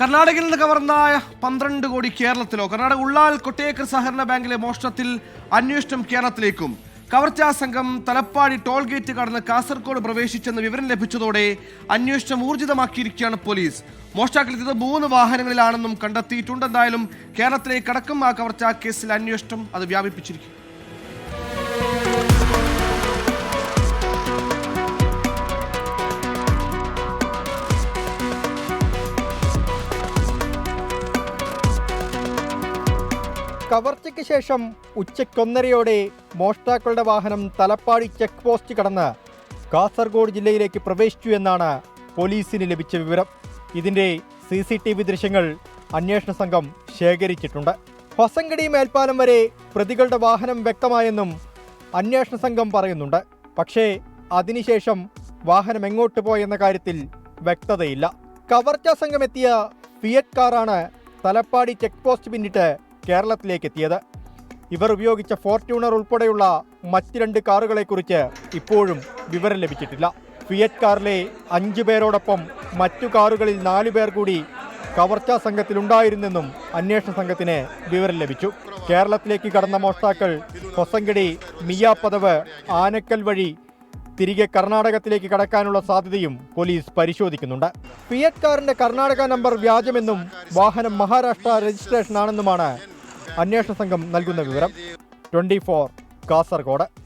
കർണാടകയിൽ നിന്ന് കവർന്ന പന്ത്രണ്ട് കോടി കേരളത്തിലോ കർണാടക ഉള്ളാൽ കൊട്ടേക്കർ സഹകരണ ബാങ്കിലെ മോഷണത്തിൽ അന്വേഷണം കേരളത്തിലേക്കും. കവർച്ചാ സംഘം തലപ്പാടി ടോൾ ഗേറ്റ് കടന്ന് കാസർഗോഡ് പ്രവേശിച്ചെന്ന് വിവരം ലഭിച്ചതോടെ അന്വേഷണം ഊർജിതമാക്കിയിരിക്കുകയാണ് പോലീസ്. മോഷ്ടാക്കളെത്തിയത് മൂന്ന് വാഹനങ്ങളിലാണെന്നും കണ്ടെത്തിയിട്ടുണ്ട് എന്തായാലും കേരളത്തിലേക്ക് കടക്കും ആ കവർച്ചാ കേസിൽ അന്വേഷണം അത് വ്യാപിപ്പിച്ചിരിക്കും കവർച്ചയ്ക്ക് ശേഷം ഉച്ചയ്ക്കൊന്നരയോടെ മോഷ്ടാക്കളുടെ വാഹനം തലപ്പാടി ചെക്ക് പോസ്റ്റ് കടന്ന് കാസർഗോഡ് ജില്ലയിലേക്ക് പ്രവേശിച്ചു എന്നാണ് പോലീസിന് ലഭിച്ച വിവരം. ഇതിന്റെ സി സി ടി വി ദൃശ്യങ്ങൾ അന്വേഷണ സംഘം ശേഖരിച്ചിട്ടുണ്ട്. ഹൊസങ്കടി മേൽപ്പാലം വരെ പ്രതികളുടെ വാഹനം വ്യക്തമായെന്നും അന്വേഷണ സംഘം പറയുന്നുണ്ട്. പക്ഷേ അതിനുശേഷം വാഹനം എങ്ങോട്ട് പോയെന്ന കാര്യത്തിൽ വ്യക്തതയില്ല. കവർച്ച സംഘം എത്തിയ ഫിയറ്റ് കാറാണ് തലപ്പാടി ചെക്ക് പോസ്റ്റ് പിന്നിട്ട് കേരളത്തിലേക്ക് എത്തിയത് ഇവർ ഉപയോഗിച്ച ഫോർച്യൂണർ ഉൾപ്പെടെയുള്ള മറ്റ് രണ്ട് കാറുകളെക്കുറിച്ച് ഇപ്പോഴും വിവരം ലഭിച്ചിട്ടില്ല. ഫിയറ്റ് കാറിലെ അഞ്ചു പേരോടൊപ്പം മറ്റു കാറുകളിൽ നാലു പേർ കൂടി കവർച്ചാ സംഘത്തിലുണ്ടായിരുന്നെന്നും അന്വേഷണ സംഘത്തിന് വിവരം ലഭിച്ചു. കേരളത്തിലേക്ക് കടന്ന മോഷ്ടാക്കൾ ഹൊസങ്കടി മിയാപ്പതവ് ആനക്കൽ വഴി തിരികെ കർണാടകത്തിലേക്ക് കടക്കാനുള്ള സാധ്യതയും പോലീസ് പരിശോധിക്കുന്നുണ്ട്. ഫിയറ്റ് കാറിന്റെ കർണാടക നമ്പർ വ്യാജമെന്നും വാഹനം മഹാരാഷ്ട്ര രജിസ്ട്രേഷൻ ആണെന്നുമാണ് അന്വേഷണ സംഘം നൽകുന്ന വിവരം. Twenty four Kasaragod.